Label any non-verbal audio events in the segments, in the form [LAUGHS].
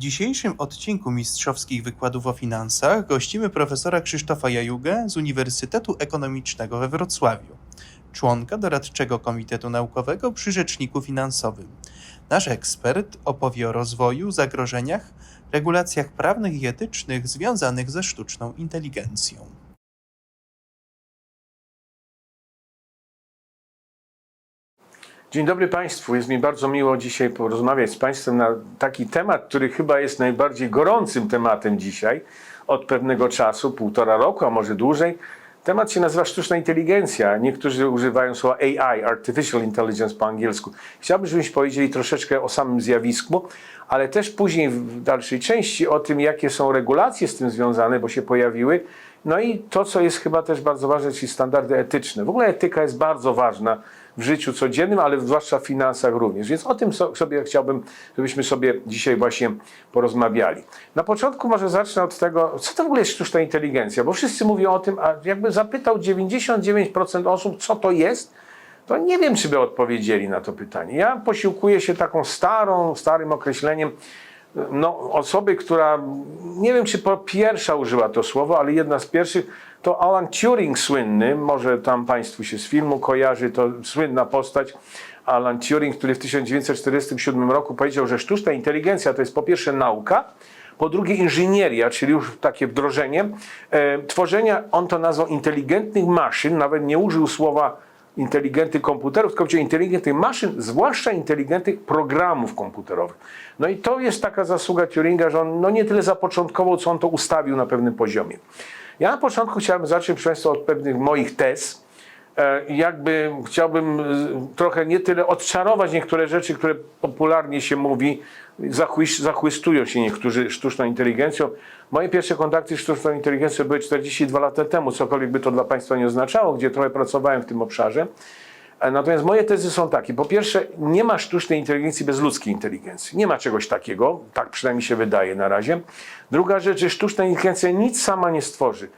dzisiejszym odcinku Mistrzowskich Wykładów o Finansach gościmy profesora Krzysztofa Jajugę z Uniwersytetu Ekonomicznego we Wrocławiu, członka doradczego Komitetu Naukowego przy Rzeczniku Finansowym. Nasz ekspert opowie o rozwoju, zagrożeniach, regulacjach prawnych i etycznych związanych ze sztuczną inteligencją. Dzień dobry Państwu. Jest mi bardzo miło dzisiaj porozmawiać z Państwem na taki temat, który chyba jest najbardziej gorącym tematem dzisiaj od pewnego czasu, półtora roku, a może dłużej. Temat się nazywa sztuczna inteligencja. Niektórzy używają słowa AI, Artificial Intelligence po angielsku. Chciałbym, żebyśmy powiedzieli troszeczkę o samym zjawisku, ale też później w dalszej części o tym, jakie są regulacje z tym związane, bo się pojawiły. No i to, co jest chyba też bardzo ważne, czyli standardy etyczne. W ogóle etyka jest bardzo ważna w życiu codziennym, ale zwłaszcza w finansach również. Więc o tym so- sobie chciałbym, żebyśmy sobie dzisiaj właśnie porozmawiali. Na początku może zacznę od tego, co to w ogóle jest sztuczna inteligencja, bo wszyscy mówią o tym, a jakby zapytał 99% osób, co to jest, to nie wiem, czy by odpowiedzieli na to pytanie. Ja posiłkuję się taką starą, starym określeniem no, osoby, która nie wiem, czy po pierwsza użyła to słowo, ale jedna z pierwszych, to Alan Turing słynny, może tam Państwu się z filmu kojarzy, to słynna postać, Alan Turing, który w 1947 roku powiedział, że sztuczna inteligencja to jest po pierwsze nauka, po drugie inżynieria, czyli już takie wdrożenie, e, tworzenia, on to nazwał inteligentnych maszyn, nawet nie użył słowa inteligentnych komputerów, tylko powiedział inteligentnych maszyn, zwłaszcza inteligentnych programów komputerowych. No i to jest taka zasługa Turinga, że on no nie tyle zapoczątkował, co on to ustawił na pewnym poziomie. Ja na początku chciałem zacząć proszę Państwa, od pewnych moich tez, E, jakby chciałbym e, trochę nie tyle odczarować niektóre rzeczy, które popularnie się mówi, zachwystują się niektórzy sztuczną inteligencją. Moje pierwsze kontakty z sztuczną inteligencją były 42 lata temu, cokolwiek by to dla Państwa nie oznaczało, gdzie trochę pracowałem w tym obszarze. E, Natomiast moje tezy są takie. Po pierwsze, nie ma sztucznej inteligencji bez ludzkiej inteligencji. Nie ma czegoś takiego, tak przynajmniej się wydaje na razie. Druga rzecz, że sztuczna inteligencja nic sama nie stworzy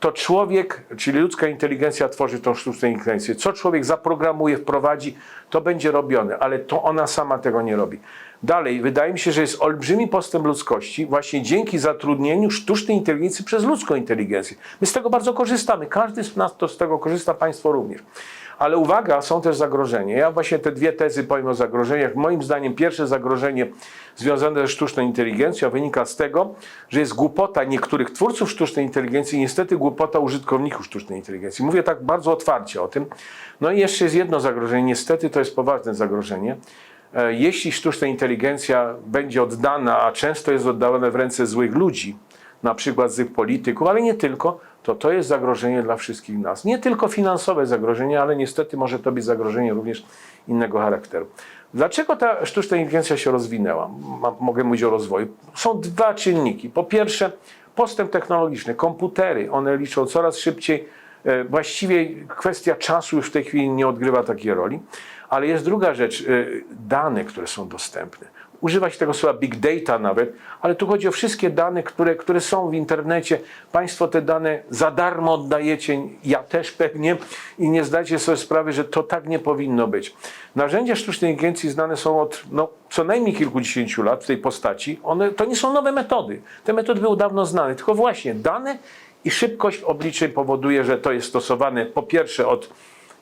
to człowiek, czyli ludzka inteligencja tworzy tą sztuczną inteligencję. Co człowiek zaprogramuje, wprowadzi, to będzie robione, ale to ona sama tego nie robi. Dalej, wydaje mi się, że jest olbrzymi postęp ludzkości właśnie dzięki zatrudnieniu sztucznej inteligencji przez ludzką inteligencję. My z tego bardzo korzystamy. Każdy z nas to z tego korzysta, państwo również. Ale uwaga, są też zagrożenia. Ja właśnie te dwie tezy powiem o zagrożeniach. Moim zdaniem pierwsze zagrożenie związane ze sztuczną inteligencją wynika z tego, że jest głupota niektórych twórców sztucznej inteligencji i niestety głupota użytkowników sztucznej inteligencji. Mówię tak bardzo otwarcie o tym. No i jeszcze jest jedno zagrożenie. Niestety to jest poważne zagrożenie. E, Jeśli sztuczna inteligencja będzie oddana, a często jest oddawana w ręce złych ludzi, na przykład złych polityków, ale nie tylko, to to jest zagrożenie dla wszystkich nas. Nie tylko finansowe zagrożenie, ale niestety może to być zagrożenie również innego charakteru. Dlaczego ta sztuczna inteligencja się rozwinęła? Mogę mówić o rozwoju. Są dwa czynniki. Po pierwsze, postęp technologiczny. Komputery, one liczą coraz szybciej. E, Właściwie kwestia czasu już w tej chwili nie odgrywa takiej roli. Ale jest druga rzecz, e, dane, które są dostępne. Używa się tego słowa big data nawet, ale tu chodzi o wszystkie dane, które, które są w internecie. Państwo te dane za darmo oddajecie, ja też pewnie, i nie zdajecie sobie sprawy, że to tak nie powinno być. Narzędzia sztucznej inteligencji znane są od no, co najmniej kilkudziesięciu lat w tej postaci. One, to nie są nowe metody. Te metody były dawno znane, tylko właśnie dane i szybkość obliczeń powoduje, że to jest stosowane po pierwsze od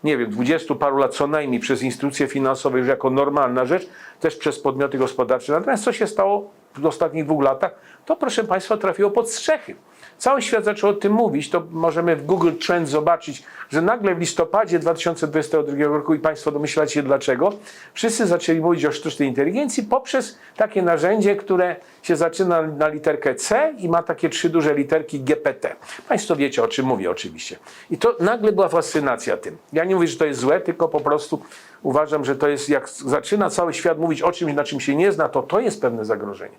nie wiem, dwudziestu paru lat co najmniej przez instytucje finansowe już jako normalna rzecz, też przez podmioty gospodarcze. Natomiast co się stało w ostatnich dwóch latach, to proszę Państwa trafiło pod strzechy. Cały świat zaczął o tym mówić, to możemy w Google Trends zobaczyć, że nagle w listopadzie 2022 roku, i Państwo domyślacie się dlaczego, wszyscy zaczęli mówić o sztucznej inteligencji poprzez takie narzędzie, które się zaczyna na literkę C i ma takie trzy duże literki GPT. Państwo wiecie, o czym mówię oczywiście. I to nagle była fascynacja tym. Ja nie mówię, że to jest złe, tylko po prostu uważam, że to jest, jak zaczyna cały świat mówić o czymś, na czym się nie zna, to to jest pewne zagrożenie.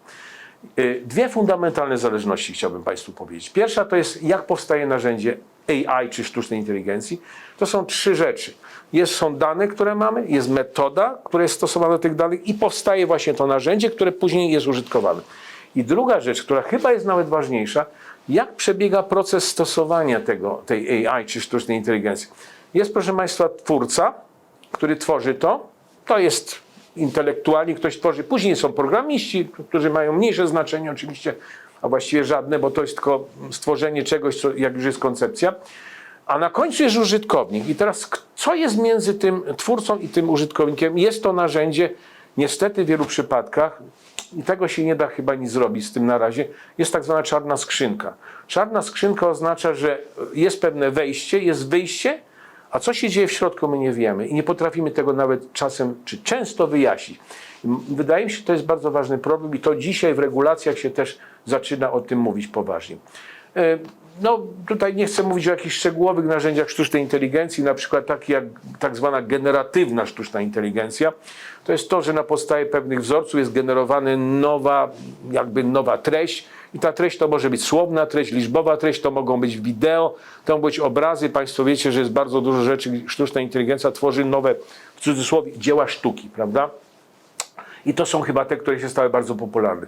Y, Dwie fundamentalne zależności chciałbym Państwu powiedzieć. Pierwsza to jest, jak powstaje narzędzie AI czy sztucznej inteligencji. To są trzy rzeczy. Jest, są dane, które mamy, jest metoda, która jest stosowana do tych danych i powstaje właśnie to narzędzie, które później jest użytkowane. I druga rzecz, która chyba jest nawet ważniejsza, jak przebiega proces stosowania tego, tej AI czy sztucznej inteligencji. Jest, proszę Państwa, twórca, który tworzy to. To jest intelektualnie ktoś tworzy. Później są programiści, którzy mają mniejsze znaczenie oczywiście, a właściwie żadne, bo to jest tylko stworzenie czegoś, co, jak już jest koncepcja. A na końcu jest użytkownik. I teraz co jest między tym twórcą i tym użytkownikiem? Jest to narzędzie, niestety w wielu przypadkach, i tego się nie da chyba nic zrobić z tym na razie, jest tak zwana czarna skrzynka. Czarna skrzynka oznacza, że jest pewne wejście, jest wyjście, a co się dzieje w środku, my nie wiemy i nie potrafimy tego nawet czasem czy często wyjaśnić. Wydaje mi się, że to jest bardzo ważny problem i to dzisiaj w regulacjach się też zaczyna o tym mówić poważnie. No, tutaj nie chcę mówić o jakichś szczegółowych narzędziach sztucznej inteligencji, na przykład takie jak tak zwana generatywna sztuczna inteligencja. To jest to, że na podstawie pewnych wzorców jest generowana nowa, jakby nowa treść i ta treść to może być słowna treść, liczbowa treść, to mogą być wideo, to mogą być obrazy. Państwo wiecie, że jest bardzo dużo rzeczy, sztuczna inteligencja tworzy nowe, w cudzysłowie, dzieła sztuki, prawda? I to są chyba te, które się stały bardzo popularne.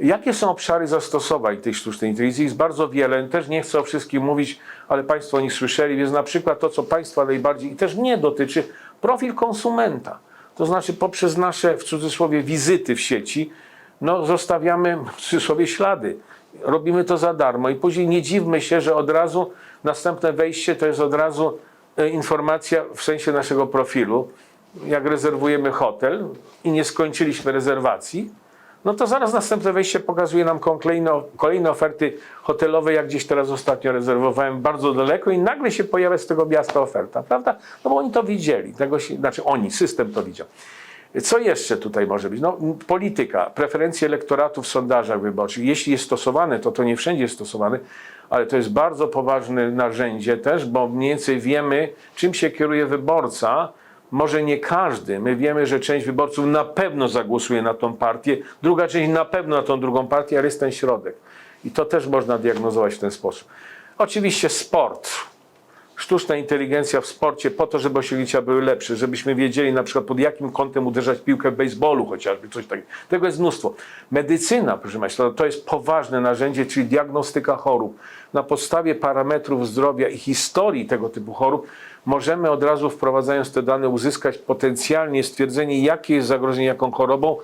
Jakie są obszary zastosowań tej sztucznej inteligencji? Jest bardzo wiele. Też nie chcę o wszystkim mówić, ale Państwo o nich słyszeli. Więc na przykład to, co Państwa najbardziej i też mnie dotyczy, profil konsumenta. To znaczy poprzez nasze, w cudzysłowie, wizyty w sieci, no, zostawiamy w cudzysłowie ślady. Robimy to za darmo i później nie dziwmy się, że od razu następne wejście to jest od razu e, informacja w sensie naszego profilu. Jak rezerwujemy hotel i nie skończyliśmy rezerwacji, no to zaraz następne wejście pokazuje nam kolejne, kolejne oferty hotelowe, jak gdzieś teraz ostatnio rezerwowałem bardzo daleko i nagle się pojawia z tego miasta oferta, prawda? No bo oni to widzieli, tego się, znaczy oni, system to widział. Co jeszcze tutaj może być? No, polityka, preferencje elektoratu w sondażach wyborczych. Jeśli jest stosowane, to to nie wszędzie jest stosowane, ale to jest bardzo poważne narzędzie też, bo mniej więcej wiemy, czym się kieruje wyborca. Może nie każdy. My wiemy, że część wyborców na pewno zagłosuje na tą partię, druga część na pewno na tą drugą partię, ale jest ten środek. I to też można diagnozować w ten sposób. Oczywiście sport sztuczna inteligencja w sporcie po to, żeby osiągnięcia były lepsze, żebyśmy wiedzieli na przykład pod jakim kątem uderzać piłkę w baseballu chociażby, coś takiego. Tego jest mnóstwo. Medycyna, proszę Państwa, to jest poważne narzędzie, czyli diagnostyka chorób. Na podstawie parametrów zdrowia i historii tego typu chorób możemy od razu wprowadzając te dane uzyskać potencjalnie stwierdzenie, jakie jest zagrożenie jaką chorobą,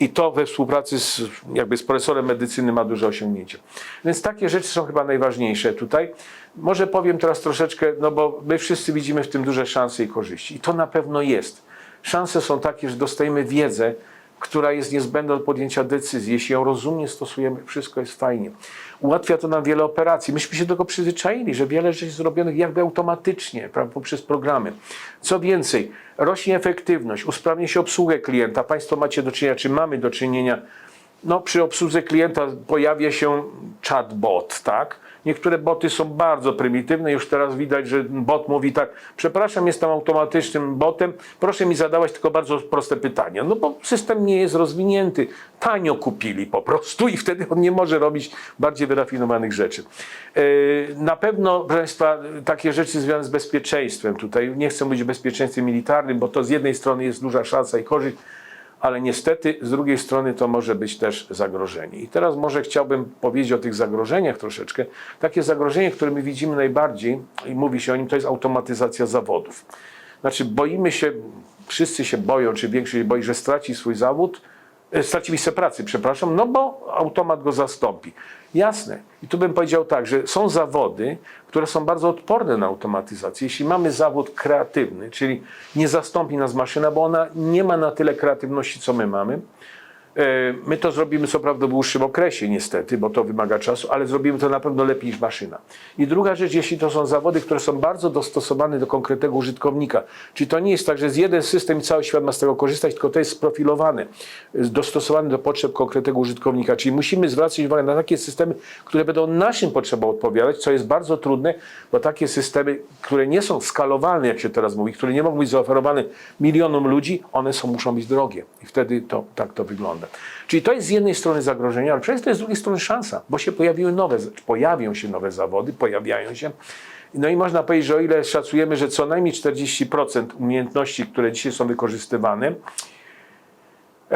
i to we współpracy z, jakby z profesorem medycyny ma duże osiągnięcie. Więc takie rzeczy są chyba najważniejsze tutaj. Może powiem teraz troszeczkę, no bo my wszyscy widzimy w tym duże szanse i korzyści. I to na pewno jest. Szanse są takie, że dostajemy wiedzę, która jest niezbędna do podjęcia decyzji. Jeśli ją rozumnie stosujemy, wszystko jest fajnie. Ułatwia to nam wiele operacji. Myśmy się do tego przyzwyczaili, że wiele rzeczy zrobionych jakby automatycznie, prawda, poprzez programy. Co więcej, rośnie efektywność, usprawnia się obsługę klienta. Państwo macie do czynienia, czy mamy do czynienia, no przy obsłudze klienta pojawia się chatbot, tak? Niektóre boty są bardzo prymitywne. Już teraz widać, że bot mówi tak, przepraszam, jestem automatycznym botem, proszę mi zadawać tylko bardzo proste pytania. No bo system nie jest rozwinięty. Tanio kupili po prostu i wtedy on nie może robić bardziej wyrafinowanych rzeczy. Yy, Na pewno, proszę Państwa, takie rzeczy związane z bezpieczeństwem. Tutaj nie chcę mówić o bezpieczeństwie militarnym, bo to z jednej strony jest duża szansa i korzyść, ale niestety z drugiej strony to może być też zagrożenie. I teraz może chciałbym powiedzieć o tych zagrożeniach troszeczkę. Takie zagrożenie, które my widzimy najbardziej i mówi się o nim, to jest automatyzacja zawodów. Znaczy boimy się, wszyscy się boją, czy większość boi, że straci swój zawód, straci miejsce pracy, przepraszam, no bo automat go zastąpi. Jasne. I tu bym powiedział tak, że są zawody, które są bardzo odporne na automatyzację. Jeśli mamy zawód kreatywny, czyli nie zastąpi nas maszyna, bo ona nie ma na tyle kreatywności, co my mamy. E, My to zrobimy co prawda w dłuższym okresie, niestety, bo to wymaga czasu, ale zrobimy to na pewno lepiej niż maszyna. I druga rzecz, jeśli to są zawody, które są bardzo dostosowane do konkretnego użytkownika, czyli to nie jest tak, że jest jeden system i cały świat ma z tego korzystać, tylko to jest sprofilowane, dostosowane do potrzeb konkretnego użytkownika. Czyli musimy zwracać uwagę na takie systemy, które będą naszym potrzebom odpowiadać, co jest bardzo trudne, bo takie systemy, które nie są skalowalne, jak się teraz mówi, które nie mogą być zaoferowane milionom ludzi, one są, muszą być drogie. I wtedy to, tak to wygląda. Czyli to jest z jednej strony zagrożenie, ale przecież to jest z drugiej strony szansa, bo się pojawiły nowe, pojawią się nowe zawody, pojawiają się. No i można powiedzieć, że o ile szacujemy, że co najmniej 40% umiejętności, które dzisiaj są wykorzystywane,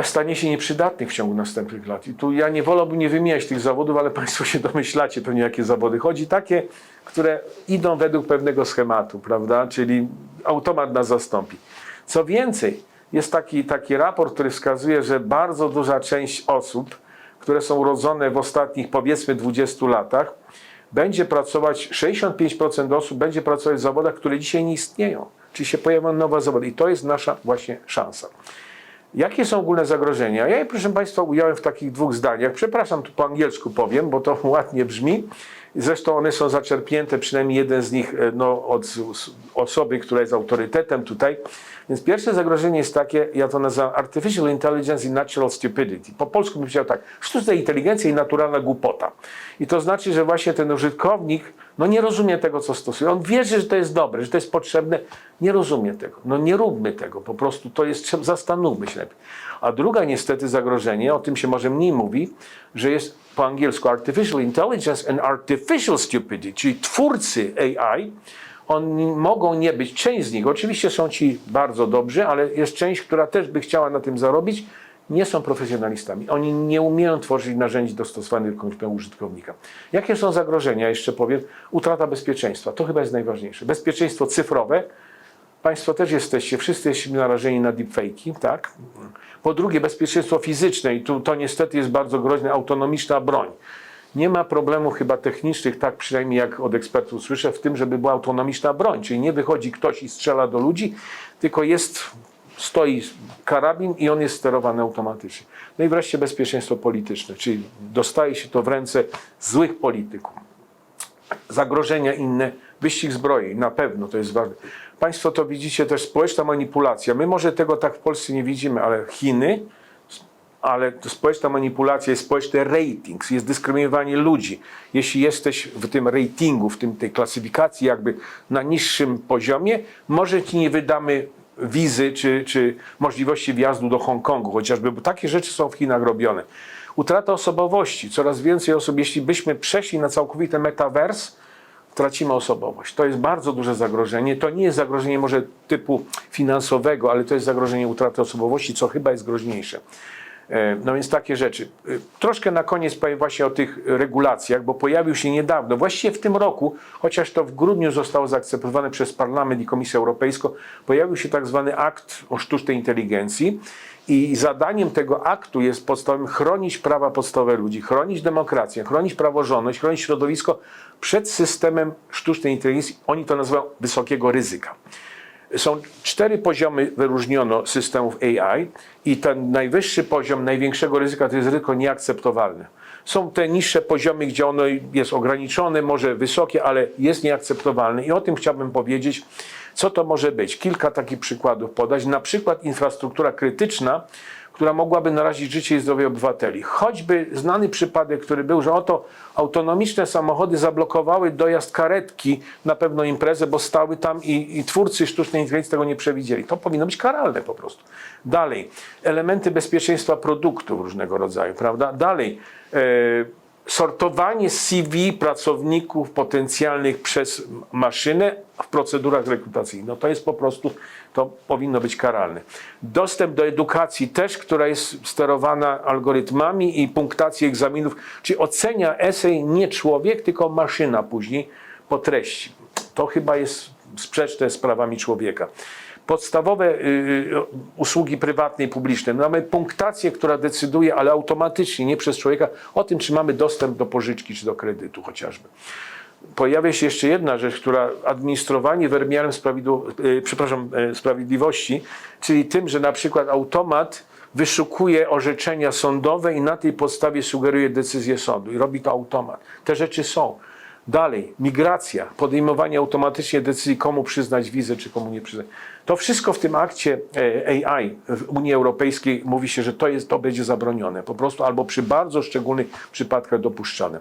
stanie się nieprzydatnych w ciągu następnych lat. I tu ja nie wolałbym nie wymieniać tych zawodów, ale [LAUGHS] Państwo się domyślacie pewnie, jakie zawody chodzi. Takie, które idą według pewnego schematu, prawda? Czyli automat nas zastąpi. Co więcej, jest taki, taki raport, który wskazuje, że bardzo duża część osób, które są urodzone w ostatnich powiedzmy 20 latach, będzie pracować, 65% osób będzie pracować w zawodach, które dzisiaj nie istnieją. Czyli się pojawią nowe zawody i to jest nasza właśnie szansa. Jakie są ogólne zagrożenia? Ja je, proszę Państwa, ująłem w takich dwóch zdaniach. Przepraszam, tu po angielsku powiem, bo to [LAUGHS] ładnie brzmi. Zresztą one są zaczerpnięte, przynajmniej jeden z nich, e, no, od z- osoby, która jest autorytetem tutaj. Więc pierwsze zagrożenie jest takie, ja to nazywam Artificial Intelligence i Natural Stupidity. Po polsku bym powiedział tak, sztuczna inteligencja i naturalna głupota. I to znaczy, że właśnie ten użytkownik no nie rozumie tego, co stosuje. On wierzy, że to jest dobre, że to jest potrzebne. Nie rozumie tego. No nie róbmy tego. Po prostu to jest, zastanówmy się lepiej. A druga niestety zagrożenie, o tym się może mniej mówi, że jest po angielsku Artificial Intelligence and Artificial Stupidity, czyli twórcy AI, oni mogą nie być, część z nich, oczywiście są ci bardzo dobrzy, ale jest część, która też by chciała na tym zarobić, nie są profesjonalistami. Oni nie umieją tworzyć narzędzi dostosowanych do konkretnego użytkownika. Jakie są zagrożenia? Jeszcze powiem. Utrata bezpieczeństwa. To chyba jest najważniejsze. Bezpieczeństwo cyfrowe. Państwo też jesteście, wszyscy jesteśmy narażeni na deepfake'i, tak? Po drugie, bezpieczeństwo fizyczne i tu to niestety jest bardzo groźne, autonomiczna broń. Nie ma problemu chyba technicznych, tak przynajmniej jak od ekspertów słyszę, w tym, żeby była autonomiczna broń, czyli nie wychodzi ktoś i strzela do ludzi, tylko jest, stoi karabin i on jest sterowany automatycznie. No i wreszcie bezpieczeństwo polityczne, czyli dostaje się to w ręce złych polityków zagrożenia inne, wyścig zbrojeń, na pewno to jest ważne. Państwo to widzicie też, społeczna manipulacja. My może tego tak w Polsce nie widzimy, ale Chiny, ale społeczna manipulacja jest społeczny rating, jest dyskryminowanie ludzi. Jeśli jesteś w tym ratingu, w tym, tej klasyfikacji jakby na niższym poziomie, może ci nie wydamy wizy czy, czy możliwości wjazdu do Hongkongu chociażby, bo takie rzeczy są w Chinach robione. Utrata osobowości. Coraz więcej osób, jeśli byśmy przeszli na całkowity metavers, tracimy osobowość. To jest bardzo duże zagrożenie. To nie jest zagrożenie może typu finansowego, ale to jest zagrożenie utraty osobowości, co chyba jest groźniejsze. E, No więc takie rzeczy. E, Troszkę na koniec powiem właśnie o tych regulacjach, bo pojawił się niedawno, właściwie w tym roku, chociaż to w grudniu zostało zaakceptowane przez Parlament i Komisję Europejską, pojawił się tak zwany akt o sztucznej inteligencji. I zadaniem tego aktu jest podstawowym chronić prawa podstawowe ludzi, chronić demokrację, chronić praworządność, chronić środowisko przed systemem sztucznej inteligencji. Oni to nazywają wysokiego ryzyka. Są cztery poziomy, wyróżniono systemów AI i ten najwyższy poziom największego ryzyka to jest ryzyko nieakceptowalne. Są te niższe poziomy, gdzie ono jest ograniczone, może wysokie, ale jest nieakceptowalne i o tym chciałbym powiedzieć, co to może być. Kilka takich przykładów podać. Na przykład infrastruktura krytyczna, która mogłaby narazić życie i zdrowie obywateli. Choćby znany przypadek, który był, że oto autonomiczne samochody zablokowały dojazd karetki na pewną imprezę, bo stały tam i, i twórcy sztucznej inteligencji tego nie przewidzieli. To powinno być karalne po prostu. Dalej, elementy bezpieczeństwa produktów różnego rodzaju, prawda? Dalej, e, sortowanie CV pracowników potencjalnych przez maszynę w procedurach rekrutacyjnych. No to jest po prostu, to powinno być karalne. Dostęp do edukacji też, która jest sterowana algorytmami i punktacji egzaminów, czyli ocenia esej nie człowiek, tylko maszyna później po treści. To chyba jest sprzeczne z prawami człowieka podstawowe y, y, usługi prywatne i publiczne. Mamy punktację, która decyduje, ale automatycznie, nie przez człowieka, o tym, czy mamy dostęp do pożyczki czy do kredytu chociażby. Pojawia się jeszcze jedna rzecz, która administrowanie wymiarem y, y, sprawiedliwości, czyli tym, że na przykład automat wyszukuje orzeczenia sądowe i na tej podstawie sugeruje decyzję sądu i robi to automat. Te rzeczy są. Dalej, migracja, podejmowanie automatycznie decyzji, komu przyznać wizę, czy komu nie przyznać. To wszystko w tym akcie e, AI w Unii Europejskiej mówi się, że to, jest, to będzie zabronione po prostu, albo przy bardzo szczególnych przypadkach dopuszczane.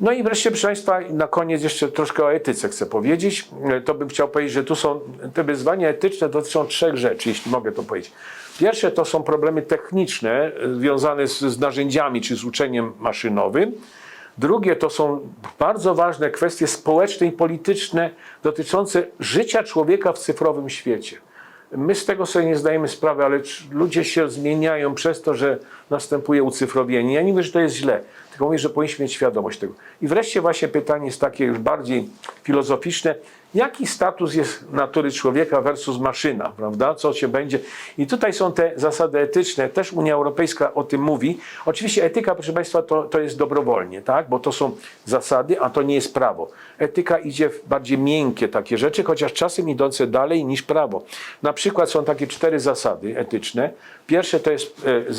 No i wreszcie, proszę Państwa, na koniec jeszcze troszkę o etyce chcę powiedzieć. E, To bym chciał powiedzieć, że tu są te wyzwania etyczne dotyczą trzech rzeczy, jeśli mogę to powiedzieć. Pierwsze to są problemy techniczne e, związane z, z narzędziami czy z uczeniem maszynowym. Drugie to są bardzo ważne kwestie społeczne i polityczne dotyczące życia człowieka w cyfrowym świecie. My z tego sobie nie zdajemy sprawy, ale ludzie się zmieniają przez to, że następuje ucyfrowienie. Ja nie mówię, że to jest źle, tylko mówię, że powinniśmy mieć świadomość tego. I wreszcie właśnie pytanie jest takie już bardziej filozoficzne. Jaki status jest natury człowieka versus maszyna, prawda? Co się będzie? I tutaj są te zasady etyczne. Też Unia Europejska o tym mówi. Oczywiście etyka, proszę Państwa, to, to jest dobrowolnie, tak? Bo to są zasady, a to nie jest prawo. Etyka idzie w bardziej miękkie takie rzeczy, chociaż czasem idące dalej niż prawo. Na przykład są takie cztery zasady etyczne. Pierwsze to jest e,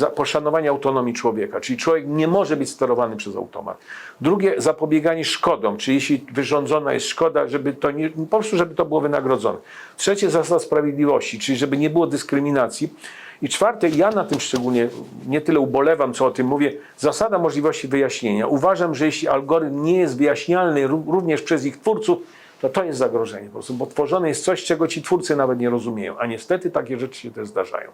za- poszanowanie autonomii człowieka, czyli człowiek nie może być sterowany przez automat. Drugie, zapobieganie szkodom, czyli jeśli wyrządzona jest szkoda, żeby to nie, po prostu, żeby to było wynagrodzone. Trzecie, zasada sprawiedliwości, czyli żeby nie było dyskryminacji. I czwarte, ja na tym szczególnie nie tyle ubolewam, co o tym mówię, zasada możliwości wyjaśnienia. Uważam, że jeśli algorytm nie jest wyjaśnialny ró- również przez ich twórców, to to jest zagrożenie po prostu, bo tworzone jest coś, czego ci twórcy nawet nie rozumieją, a niestety takie rzeczy się też zdarzają.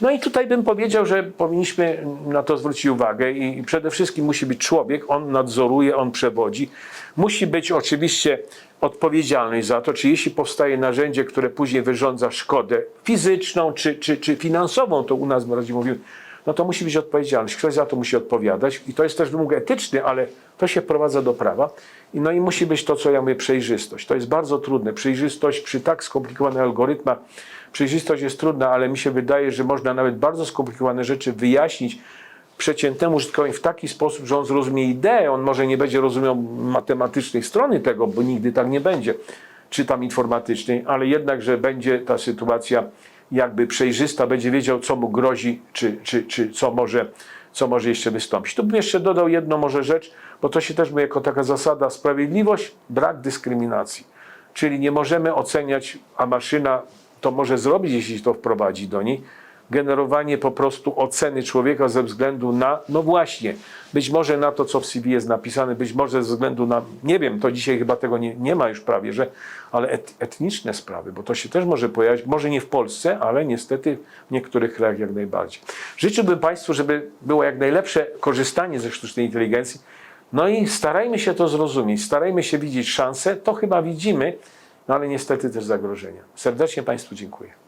No i tutaj bym powiedział, że powinniśmy na to zwrócić uwagę i przede wszystkim musi być człowiek, on nadzoruje, on przewodzi. Musi być oczywiście odpowiedzialność za to, czy jeśli powstaje narzędzie, które później wyrządza szkodę fizyczną czy, czy, czy finansową, to u nas bardziej mówimy, no to musi być odpowiedzialność. Ktoś za to musi odpowiadać i to jest też wymóg etyczny, ale to się wprowadza do prawa. I no i musi być to, co ja mówię, przejrzystość. To jest bardzo trudne. Przejrzystość przy tak skomplikowanych algorytmach, przejrzystość jest trudna, ale mi się wydaje, że można nawet bardzo skomplikowane rzeczy wyjaśnić przeciętnemu użytkowi w taki sposób, że on zrozumie ideę, on może nie będzie rozumiał matematycznej strony tego, bo nigdy tak nie będzie, czy tam informatycznej, ale jednak, że będzie ta sytuacja jakby przejrzysta, będzie wiedział, co mu grozi, czy, czy, czy co, może, co może jeszcze wystąpić. Tu bym jeszcze dodał jedną może rzecz, bo to się też mówi jako taka zasada sprawiedliwość, brak dyskryminacji. Czyli nie możemy oceniać, a maszyna to może zrobić, jeśli to wprowadzi do niej, generowanie po prostu oceny człowieka ze względu na, no właśnie, być może na to, co w CV jest napisane, być może ze względu na, nie wiem, to dzisiaj chyba tego nie, nie ma już prawie, że, ale et, etniczne sprawy, bo to się też może pojawić, może nie w Polsce, ale niestety w niektórych krajach jak najbardziej. Życzyłbym Państwu, żeby było jak najlepsze korzystanie ze sztucznej inteligencji, no i starajmy się to zrozumieć, starajmy się widzieć szanse, to chyba widzimy, no ale niestety też zagrożenia. Serdecznie Państwu dziękuję.